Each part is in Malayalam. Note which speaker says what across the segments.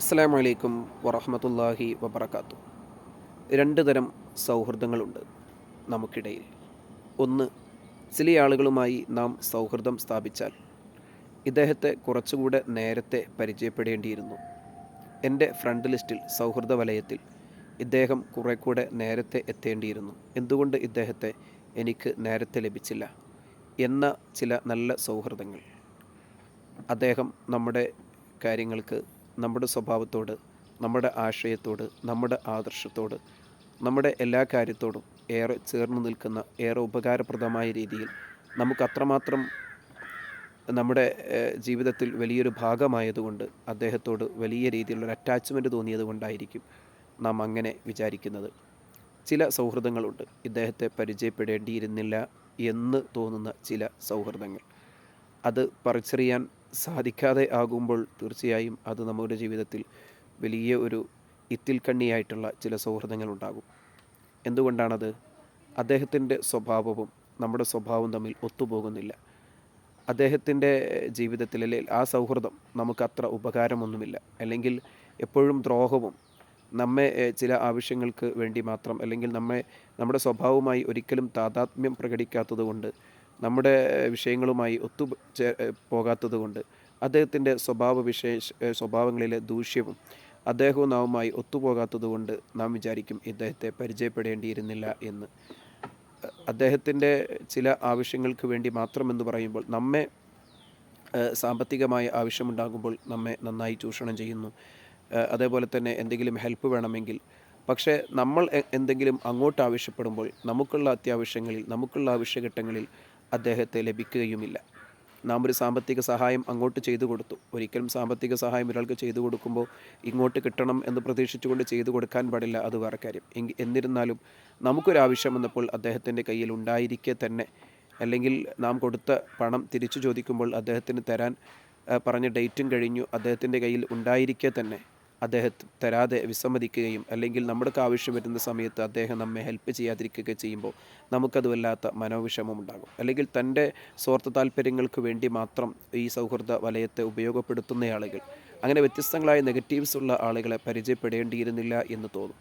Speaker 1: അസ്സാം വലൈക്കും വറഹമത്തല്ലാഹി വബർക്കാത്തു രണ്ട് തരം സൗഹൃദങ്ങളുണ്ട് നമുക്കിടയിൽ. ഒന്ന് ചില ആളുകളുമായി നാം സൗഹൃദം സ്ഥാപിച്ചാൽ ഇദ്ദേഹത്തെ കുറച്ചുകൂടെ നേരത്തെ പരിചയപ്പെടേണ്ടിയിരുന്നു. എന്റെ ഫ്രണ്ട് ലിസ്റ്റിൽ സൗഹൃദ വലയത്തിൽ ഇദ്ദേഹം കുറെ കൂടെ നേരത്തെ എത്തേണ്ടിയിരുന്നു. എന്തുകൊണ്ട് ഇദ്ദേഹത്തെ എനിക്ക് നേരത്തെ ലഭിച്ചില്ല എന്ന ചില നല്ല സൗഹൃദങ്ങൾ. അദ്ദേഹം നമ്മുടെ കാര്യങ്ങൾക്ക് നമ്മുടെ സ്വഭാവത്തോട് നമ്മുടെ ആശയത്തോട് നമ്മുടെ ആദർശത്തോട് നമ്മുടെ എല്ലാ കാര്യത്തോടും ഏറെ ചേർന്ന് നിൽക്കുന്ന ഏറെ ഉപകാരപ്രദമായ രീതിയിൽ നമുക്ക് അത്രമാത്രം നമ്മുടെ ജീവിതത്തിൽ വലിയൊരു ഭാഗമായതുകൊണ്ട് അദ്ദേഹത്തോട് വലിയ രീതിയിലുള്ള അറ്റാച്ച്മെന്റ് തോന്നിയത് കൊണ്ടായിരിക്കും നാം അങ്ങനെ വിചാരിക്കുന്നത്. ചില സൗഹൃദങ്ങളുണ്ട്. ഇദ്ദേഹത്തെ പരിചയപ്പെടേണ്ടിയിരുന്നില്ല എന്ന് തോന്നുന്ന ചില സൗഹൃദങ്ങൾ. അത് പറിച്ചറിയാൻ സാധിക്കാതെ ആകുമ്പോൾ തീർച്ചയായും അത് നമ്മുടെ ജീവിതത്തിൽ വലിയ ഒരു ഇത്തിൽ കണ്ണിയായിട്ടുള്ള ചില സൗഹൃദങ്ങൾ ഉണ്ടാകും എന്തുകൊണ്ടാണത്? അദ്ദേഹത്തിന്റെ സ്വഭാവവും നമ്മുടെ സ്വഭാവവും തമ്മിൽ ഒത്തുപോകുന്നില്ല. അദ്ദേഹത്തിന്റെ ജീവിതത്തിൽ അല്ലെങ്കിൽ ആ സൗഹൃദം നമുക്കത്ര ഉപകാരമൊന്നുമില്ല. അല്ലെങ്കിൽ എപ്പോഴും ദ്രോഹവും നമ്മെ ചില ആവശ്യങ്ങൾക്ക് വേണ്ടി മാത്രം അല്ലെങ്കിൽ നമ്മെ നമ്മുടെ സ്വഭാവവുമായി ഒരിക്കലും താതാത്മ്യം പ്രകടിക്കാത്തത് കൊണ്ട് നമ്മുടെ വിഷയങ്ങളുമായി ഒത്തു പോകാത്തത് കൊണ്ട് അദ്ദേഹത്തിന്റെ സ്വഭാവ വിശേഷ സ്വഭാവങ്ങളിലെ ദൂഷ്യവും അദ്ദേഹവും നാവുമായി ഒത്തുപോകാത്തത് കൊണ്ട് നാം വിചാരിക്കും ഇദ്ദേഹത്തെ പരിചയപ്പെടേണ്ടിയിരുന്നില്ല എന്ന്. അദ്ദേഹത്തിന്റെ ചില ആവശ്യങ്ങൾക്ക് വേണ്ടി മാത്രമെന്ന് പറയുമ്പോൾ നമ്മെ സാമ്പത്തികമായ ആവശ്യമുണ്ടാകുമ്പോൾ നമ്മെ നന്നായി ചൂഷണം ചെയ്യുന്നു. അതേപോലെ തന്നെ എന്തെങ്കിലും ഹെൽപ്പ് വേണമെങ്കിൽ. പക്ഷേ നമ്മൾ എന്തെങ്കിലും അങ്ങോട്ട് ആവശ്യപ്പെടുമ്പോൾ നമുക്കുള്ള അത്യാവശ്യങ്ങളിൽ നമുക്കുള്ള ആവശ്യഘട്ടങ്ങളിൽ അദ്ദേഹത്തെ ലഭിക്കുകയുമില്ല. നാം ഒരു സാമ്പത്തിക സഹായം അങ്ങോട്ട് ചെയ്തു കൊടുത്തു. ഒരിക്കലും സാമ്പത്തിക സഹായം ഒരാൾക്ക് ചെയ്തു കൊടുക്കുമ്പോൾ ഇങ്ങോട്ട് കിട്ടണം എന്ന് പ്രതീക്ഷിച്ചുകൊണ്ട് ചെയ്തു കൊടുക്കാൻ പാടില്ല. അത് വേറെ കാര്യം. എങ്കിൽ എന്നിരുന്നാലും നമുക്കൊരാവശ്യം വന്നപ്പോൾ അദ്ദേഹത്തിന്റെ കയ്യിൽ ഉണ്ടായിരിക്കെ തന്നെ. അല്ലെങ്കിൽ നാം കൊടുത്ത പണം തിരിച്ചു ചോദിക്കുമ്പോൾ അദ്ദേഹത്തിന് തരാൻ പറഞ്ഞ ഡേറ്റും കഴിഞ്ഞു. അദ്ദേഹത്തിന്റെ കയ്യിൽ ഉണ്ടായിരിക്കെ തന്നെ. അദ്ദേഹത്തെ തരാതെ വിസമ്മതിക്കുകയും അല്ലെങ്കിൽ നമ്മുടെയൊക്കെ ആവശ്യം വരുന്ന സമയത്ത് അദ്ദേഹം നമ്മെ ഹെൽപ്പ് ചെയ്യാതിരിക്കുകയൊക്കെ ചെയ്യുമ്പോൾ നമുക്കത് വല്ലാത്ത മനോവിഷമം ഉണ്ടാകും. അല്ലെങ്കിൽ തന്റെ സ്വാർത്ഥ താല്പര്യങ്ങൾക്ക് വേണ്ടി മാത്രം ഈ സൗഹൃദ വലയത്തെ ഉപയോഗപ്പെടുത്തുന്ന ആളുകൾ അങ്ങനെ വ്യത്യസ്തങ്ങളായ നെഗറ്റീവ്സ് ഉള്ള ആളുകളെ പരിചയപ്പെടേണ്ടിയിരുന്നില്ല എന്ന് തോന്നും.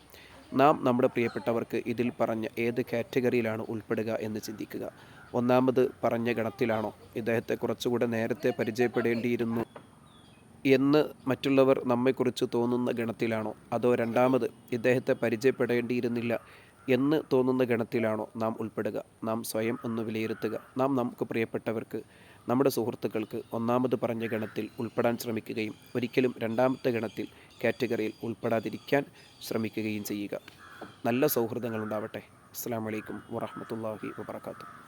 Speaker 1: നാം നമ്മുടെ പ്രിയപ്പെട്ടവർക്ക് ഇതിൽ പറഞ്ഞ ഏത് കാറ്റഗറിയിലാണ് ഉൾപ്പെടുക എന്ന് ചിന്തിക്കുക. ഒന്നാമത് പറഞ്ഞ ഗണത്തിലാണോ? ഇദ്ദേഹത്തെ കുറച്ചുകൂടെ നേരത്തെ പരിചയപ്പെടേണ്ടിയിരുന്നു എന്ന് മറ്റുള്ളവർ നമ്മെക്കുറിച്ച് തോന്നുന്ന ഗണത്തിലാണോ? അതോ രണ്ടാമത് ഇദ്ദേഹത്തെ പരിചയപ്പെടേണ്ടിയിരുന്നില്ല എന്ന് തോന്നുന്ന ഗണത്തിലാണോ നാം ഉൾപ്പെടുക? നാം സ്വയം ഒന്ന് വിലയിരുത്തുക. നാം നമുക്ക് പ്രിയപ്പെട്ടവർക്ക് നമ്മുടെ സുഹൃത്തുക്കൾക്ക് ഒന്നാമത് പറഞ്ഞ ഗണത്തിൽ ഉൾപ്പെടാൻ ശ്രമിക്കുകയും ഒരിക്കലും രണ്ടാമത്തെ ഗണത്തിൽ കാറ്റഗറിയിൽ ഉൾപ്പെടാതിരിക്കാൻ ശ്രമിക്കുകയും ചെയ്യുക. നല്ല സൗഹൃദങ്ങളുണ്ടാവട്ടെ. അസ്സാം വലൈക്കും വറഹമത്തല്ലാഹി വാബർക്കാത്തു